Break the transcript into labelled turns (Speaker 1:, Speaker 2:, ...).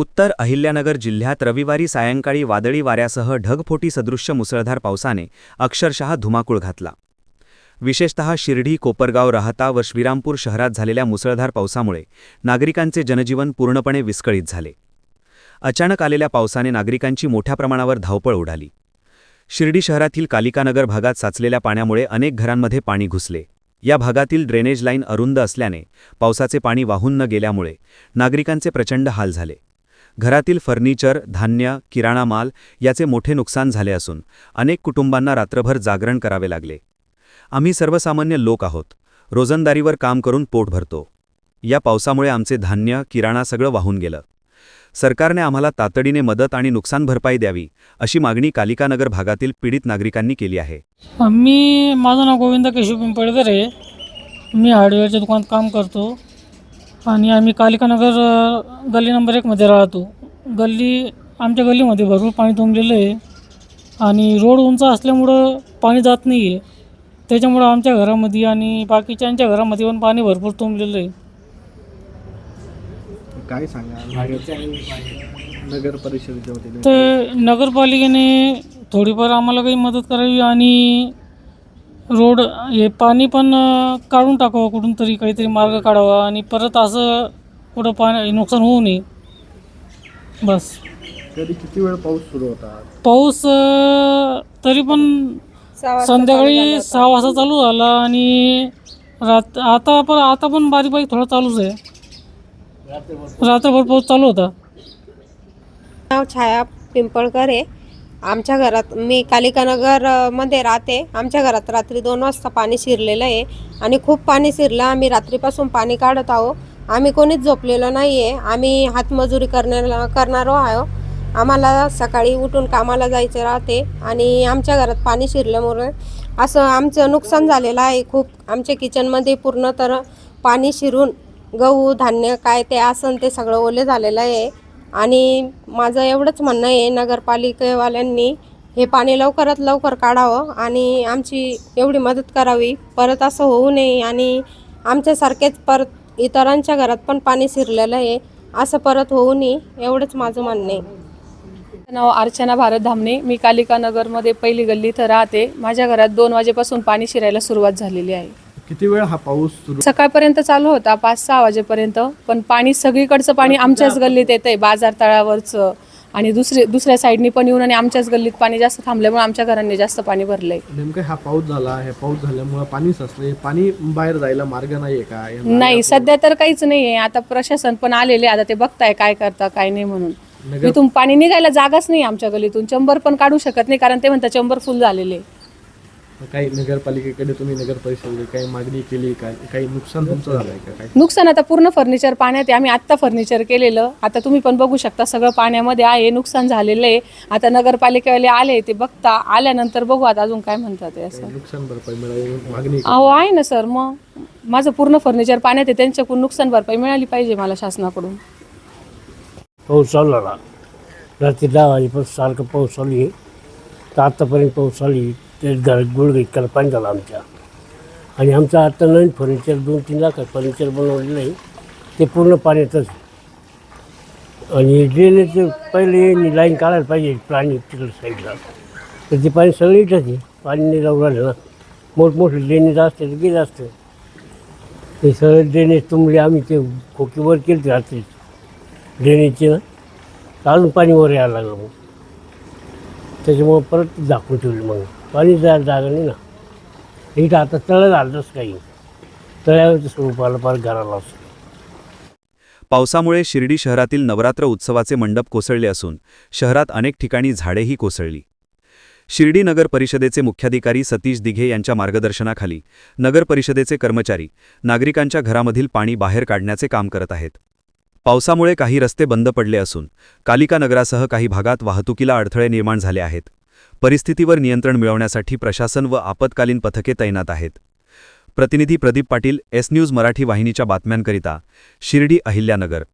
Speaker 1: उत्तर अहिल्यानगर जिल्ह्यात रविवारी सायंकाळी वादळी वाऱ्यासह ढगफोटी सदृश्य मुसळधार पावसाने अक्षरशः धुमाकूळ घातला. विशेषतः शिर्डी कोपरगाव राहता व श्रीरामपूर शहरात झालेल्या मुसळधार पावसामुळे नागरिकांचे जनजीवन पूर्णपणे विस्कळीत झाले. अचानक आलेल्या पावसाने नागरिकांची मोठ्या प्रमाणावर धावपळ उडाली. शिर्डी शहरातील कालिकानगर भागात साचलेल्या पाण्यामुळे अनेक घरांमध्ये पाणी घुसले. या भागातील ड्रेनेज लाईन अरुंद असल्याने पावसाचे पाणी वाहून न गेल्यामुळे नागरिकांचे प्रचंड हाल झाले. घरातील फर्निचर धान्य किराणा माल याचे मोठे नुकसान झाले असून अनेक कुटुंबांना रात्रभर जागरण करावे लागले. आम्ही सर्वसामान्य लोक आहोत. रोजंदारीवर काम करून पोट भरतो. या पावसामुळे आमचे धान्य किराणा सगळं वाहून गेलं. सरकारने आम्हाला तातडीने मदत आणि नुकसान भरपाई द्यावी अशी मागणी कालिकानगर भागातील पीडित नागरिकांनी केली आहे.
Speaker 2: मी माझं नाव गोविंद केशव पिंपळकर आहे. मी हार्डवेअरच्या दुकानात काम करतो. आणि आम्ही कालिकानगर अ, गल्ली नंबर एकमध्ये राहतो. गल्ली आमच्या गल्लीमध्ये भरपूर पाणी तुंबलेलं आहे. आणि रोड उंच असल्यामुळं पाणी जात नाही आहे त्याच्यामुळं आमच्या घरामध्ये आणि बाकीच्यांच्या घरामध्ये पण पाणी भरपूर तुंबलेलं आहे.
Speaker 3: काय सांगा नगर नगर परिषदेच्या वतीने.
Speaker 2: तर नगरपालिकेने थोडीफार आम्हाला काही मदत करावी आणि रोड हे पाणी पण काढून टाकावं कुठून तरी काहीतरी मार्ग काढावा आणि परत असं कुठं पाणी नुकसान होऊ नये. बस.
Speaker 3: कधी किती वेळ पाऊस सुरू होता?
Speaker 2: पाऊस तरी पण संध्याकाळी सहा वाजता चालू झाला आणि रात आता पण आता पण बारीक बारीक थोडा चालूच आहे. रात्रभर पाऊस चालू होता.
Speaker 4: नाव छाया पिंपळकर आहे. आमच्या घरात मी कालिकानगरमध्ये राहते. आमच्या घरात रात्री दोन वाजता पाणी शिरलेलं आहे आणि खूप पाणी शिरलं. आम्ही रात्रीपासून पाणी काढत आहो आम्ही कोणीच झोपलेलो नाही आहे आम्ही हातमजुरी करण्याला करणारो आहो आम्हाला सकाळी उठून कामाला जायचं राहते आणि आमच्या घरात पाणी शिरल्यामुळे असं आमचं नुकसान झालेलं आहे खूप. आमच्या किचनमध्ये पूर्ण तर पाणी शिरून गहू धान्य काय ते असन ते सगळं ओले झालेलं आहे. आणि माझं एवढंच म्हणणं आहे नगरपालिकेवाल्यांनी हे पाणी लवकरात लवकर काढावं आणि आमची एवढी मदत करावी. परत असं होऊ नये आणि आमच्यासारखेच परत इतरांच्या घरात पण पाणी शिरलेलं आहे असं परत होऊ नये एवढंच माझं म्हणणं आहे.
Speaker 5: नाव अर्चना भारत धामणे. मी कालिका नगरमध्ये पहिली गल्ली इथं राहते. माझ्या घरात दोन वाजेपासून पाणी शिरायला सुरुवात झालेली आहे.
Speaker 3: किती वेळ हा पाऊस सुरू?
Speaker 5: सकाळपर्यंत चालू होता पाच सहा वाजेपर्यंत. पण पाणी सगळीकडचं पाणी आमच्याच गल्लीत येतंय बाजार तळावरचं. आणि दुसरे दुसऱ्या साईडनी पण येऊन आणि आमच्याच गल्लीत पाणी जास्त थांबल्यामुळे आमच्या घरांनी जास्त पाणी भरलंय.
Speaker 3: नेमकं हा पाऊस झाला हे पाऊस झाल्यामुळे पाणी साचले पाणी बाहेर जायला मार्ग नाहीये का? या
Speaker 5: नाही सध्या तर काहीच नाहीये. आता प्रशासन पण आलेले आता ते बघताय काय करता काय नाही म्हणून.
Speaker 3: नगर
Speaker 5: इथून पाणी निघायला जागाच नाही आमच्या गल्लीतून. चंबर पण काढू शकत नाही कारण ते म्हणतात चंबर फुल झालेले. आहे.
Speaker 3: काही नगरपालिकेकडे तुम्ही नगर परिषदेकडे काही मागणी केली काही नुकसान तुमचं झालंय का?
Speaker 5: नुकसान आता पूर्ण फर्निचर पाण्यात आहे. आम्ही आत्ता फर्निचर केलेलं. आता तुम्ही पण बघू शकता सगळं पाण्यामध्ये आहे. नुकसान झालेलं आहे. आता नगरपालिकेवाले आले ते बघता. आल्यानंतर बघू आता अजून काय म्हणतात ते असं.
Speaker 3: नुकसान भरपाई मिळावी मागणी
Speaker 5: अहो आहे ना सर. मग माझं पूर्ण फर्निचर पाण्यात आहे. त्यांच्याकडून नुकसान भरपाई मिळाली पाहिजे मला शासनाकडून.
Speaker 6: पाऊस चालू रात्री दहा वाजेपासून सारखं पाऊस चालू आहे. तर आत्तापर्यंत पाऊस चालू आहे. ते घरात गुळग इतकाला पाणी झालं आमच्या. आणि आमचं आता नवीन फर्निचर दोन तीन लाख फर्निचर बनवलेलं आहे. ते पूर्ण पाण्यातच आणि ड्रेनेजचं पहिले लाईन काढायला पाहिजे पाणी तिकडं साईडला तर ते पाणी सगळं इथंच आहे. पाणी नाही जाऊ राहिलं ना. मोठमोठे ड्रेनेज असते तर गेलं असतं. ते सगळं ड्रेनेज तुंबले आम्ही ते खोकीवर केलं ते रात्री. ड्रेनेजचे ना अजून पाणी वर यायला लागलं मग. त्याच्यामुळं परत झाकून ठेवली मग. पाणी तयार जागा नाही ना. इथं आता तळं आलंच काही. तळ्यावरचं स्वरूप आलं पार घराला
Speaker 1: पावसामुळे शिर्डी शहरातील नवरात्र उत्सवाचे मंडप कोसळले असून शहरात अनेक ठिकाणी झाडेही कोसळली. शिर्डी नगर परिषदेचे मुख्याधिकारी सतीश दिघे यांच्या मार्गदर्शनाखाली नगर परिषदेचे कर्मचारी नागरिकांच्या घरामधील पाणी बाहेर काढण्याचे काम करत आहेत. पावसामुळे काही रस्ते बंद पडले असून कालिका नगरासह काही भागात वाहतुकीला अडथळे निर्माण झाले आहेत. परिस्थितीवर नियंत्रण मिळवण्यासाठी प्रशासन व आपत्कालीन पथके तैनात आहेत. प्रतिनिधी प्रदीप पाटील एस न्यूज मराठी वाहिनीच्या बातम्यांकरिता शिर्डी अहिल्यानगर.